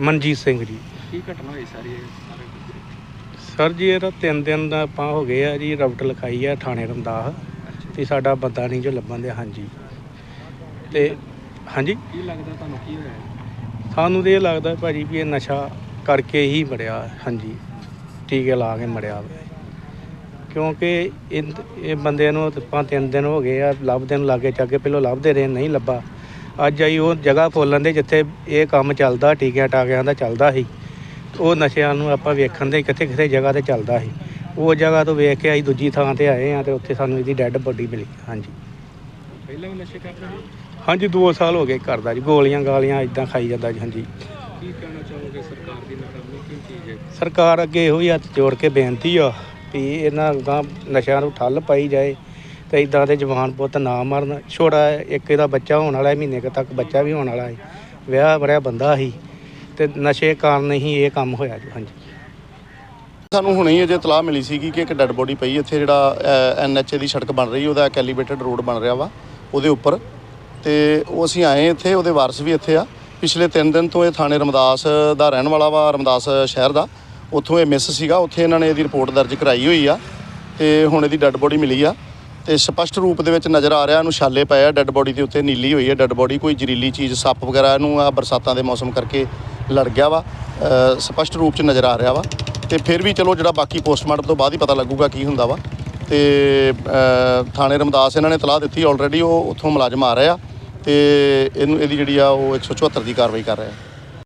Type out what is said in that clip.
ਮਨਜੀਤ ਸਿੰਘ ਜੀ। ਕੀ ਘਟਨਾ ਹੋਈ ਸਾਰੀ ਇਹ ਸਾਰੇ ਸਰ ਜੀ ਇਹਦਾ ਤਿੰਨ ਦਿਨ ਦਾ ਆਪਾਂ ਹੋ ਗਏ ਆ ਜੀ ਰਬਟ ਲਿਖਾਈ ਆ ਥਾਣੇ ਰਮਦਾਸ। ਤੇ ਸਾਡਾ ਬੰਦਾ ਨਹੀਂ ਜੋ ਲੱਭਣ ਦੇ ਹਾਂਜੀ। ਤੇ ਹਾਂਜੀ? ਕੀ ਲੱਗਦਾ ਤੁਹਾਨੂੰ ਕੀ ਹੋਇਆ? ਸਾਨੂੰ ਤੇ ਇਹ ਲੱਗਦਾ ਭਾਜੀ ਵੀ ਇਹ ਨਸ਼ਾ ਕਰਕੇ ਹੀ ਮਰਿਆ ਹਾਂਜੀ। ਟੀਕੇ ਲਾ ਕੇ ਮਰਿਆ ਵਾ। ਕਿਉਂਕਿ ਇਹ ਇਹ ਬੰਦੇ ਨੂੰ ਤਾਂ ਆਪਾਂ ਤਿੰਨ ਦਿਨ ਹੋ ਗਏ ਆ ਲੱਭਦੇ ਨੂੰ ਲਾਗੇ ਚੱਗੇ ਪਹਿਲਾਂ ਲੱਭਦੇ ਰਹੇ ਨਹੀਂ ਲੱਭਾ। ਅੱਜ ਆਈ ਉਹ ਜਗ੍ਹਾ ਫੋਲਣ ਦੇ ਜਿੱਥੇ ਇਹ ਕੰਮ ਚੱਲਦਾ ਟੀਕਿਆਂ ਟਾਕਿਆਂ ਦਾ ਚੱਲਦਾ ਸੀ। ਉਹ ਨਸ਼ਿਆਂ ਨੂੰ ਆਪਾਂ ਵੇਖਣ ਦੇ ਕਿੱਥੇ ਕਿੱਥੇ ਜਗ੍ਹਾ ਤੇ ਚੱਲਦਾ ਸੀ। ਉਹ ਜਗ੍ਹਾ ਤੋਂ ਵੇਖ ਕੇ ਅਸੀਂ ਦੂਜੀ ਥਾਂ ਤੇ ਆਏ ਆ ਤੇ ਉੱਥੇ ਸਾਨੂੰ ਇਹਦੀ ਡੈੱਡ ਬੋਡੀ ਮਿਲੀ। ਹਾਂਜੀ। ਪਹਿਲਾਂ ਵੀ ਨਸ਼ੇ ਕਰਦੇ ਸੀ? ਹਾਂਜੀ 2 ਸਾਲ ਹੋ ਗਏ ਕਰਦਾ ਜੀ ਗੋਲੀਆਂ ਗਾਲੀਆਂ ਇਦਾਂ ਖਾਈ ਜਾਂਦਾ ਜੀ ਹਾਂਜੀ। ਕੀ ਕਹਿਣਾ ਚਾਹੋਗੇ ਸਰਕਾਰ ਦੀ ਨਾਕਾਮੀ? ਕੀ ਚੀਜ਼ ਹੈ? ਸਰਕਾਰ ਅੱਗੇ ਇਹੋ ਹੀ ਹੱਥ ਜੋੜ ਕੇ ਬੇਨਤੀ ਆ ਵੀ ਇਹਨਾਂ ਗਾਂ ਨਸ਼ਿਆਂ ਨੂੰ ਠੱਲ ਪਾਈ ਜਾਏ। ਕਈ ਇਦਾਂ ਦੇ ਜਵਾਨ ਪੁੱਤ ਨਾ ਮਰਨ। ਛੋਟਾ ਇੱਕ ਇਹਦਾ ਬੱਚਾ ਹੋਣ ਵਾਲਾ ਹੈ, ਮਹੀਨੇ ਕੁ ਤੱਕ ਬੱਚਾ ਵੀ ਹੋਣ ਵਾਲਾ ਹੈ। ਵਿਆਹ ਬੜਿਆ ਬੰਦਾ ਸੀ ਤੇ ਨਸ਼ੇ ਕਾਰਨ ਹੀ ਇਹ ਕੰਮ ਹੋਇਆ ਜੀ ਹਾਂਜੀ। ਸਾਨੂੰ ਹੁਣੇ ਹੀ ਅਜੇ ਤਲਾਹ ਮਿਲੀ ਸੀਗੀ ਕਿ ਇੱਕ ਡੈੱਡ ਬੋਡੀ ਪਈ ਇੱਥੇ ਜਿਹੜਾ ਐਨਐਚਏ ਦੀ ਸੜਕ ਬਣ ਰਹੀ ਉਹਦਾ ਕੈਲੀਬ੍ਰੇਟਡ ਰੋਡ ਬਣ ਰਿਹਾ ਵਾ ਉਹਦੇ ਉੱਪਰ। ਤੇ ਉਹ ਅਸੀਂ ਆਏ ਇੱਥੇ ਉਹਦੇ ਵਾਰਸ ਵੀ ਇੱਥੇ ਆ। ਪਿਛਲੇ 3 ਦਿਨ ਤੋਂ ਇਹ ਥਾਣੇ ਰਮਦਾਸ ਦਾ ਰਹਿਣ ਵਾਲਾ ਵਾ ਰਮਦਾਸ ਸ਼ਹਿਰ ਦਾ। ਉੱਥੋਂ ਇਹ ਮਿਸ ਸੀਗਾ ਉੱਥੇ ਇਹਨਾਂ ਨੇ ਇਹਦੀ ਰਿਪੋਰਟ ਦਰਜ ਕਰਾਈ ਹੋਈ ਆ। ਤੇ ਹੁਣ ਇਹਦੀ ਡੈੱਡ ਬੋਡੀ ਮਿਲੀ ਆ। ਤੇ ਸਪਸ਼ਟ ਰੂਪ ਦੇ ਵਿੱਚ ਨਜ਼ਰ ਆ ਰਿਹਾ ਇਹਨੂੰ ਛਾਲੇ ਪਏ ਆ ਡੈੱਡ ਬੋਡੀ ਦੇ ਉੱਤੇ ਨੀਲੀ ਹੋਈ ਹੈ ਡੈੱਡ ਬੋਡੀ ਕੋਈ ਜ਼ਹਿਰੀਲੀ ਚੀਜ਼ ਸੱਪ ਵਗੈਰਾ ਇਹਨੂੰ ਆ ਬਰਸਾਤਾਂ ਦੇ ਮੌਸਮ ਕਰਕੇ ਲੜ ਗਿਆ ਵਾ। ਅ, ਸਪਸ਼ਟ ਰੂਪ 'ਚ ਨਜ਼ਰ ਆ ਰਿਹਾ ਵਾ। ਤੇ ਫਿਰ ਵੀ ਚਲੋ ਜਿਹੜਾ ਬਾਕੀ ਪੋਸਟਮਾਰਟਮ ਤੋਂ ਬਾਅਦ ਹੀ ਪਤਾ ਲੱਗੂਗਾ ਕੀ ਹੁੰਦਾ ਵਾ। ਤੇ ਥਾਣੇ ਰਮਦਾਸ ਇਹਨਾਂ ਨੇ ਤਲਾਹ ਦਿੱਤੀ ਆਲਰੇਡੀ ਉਹ ਉੱਥੋਂ ਮੁਲਾਜ਼ਮ ਆ ਰਹੇ ਆ। ਤੇ ਇਹਨੂੰ ਇਹਦੀ ਜਿਹੜੀ ਆ ਉਹ 174 ਦੀ ਕਾਰਵਾਈ ਕਰ ਰਹੇ ਆ।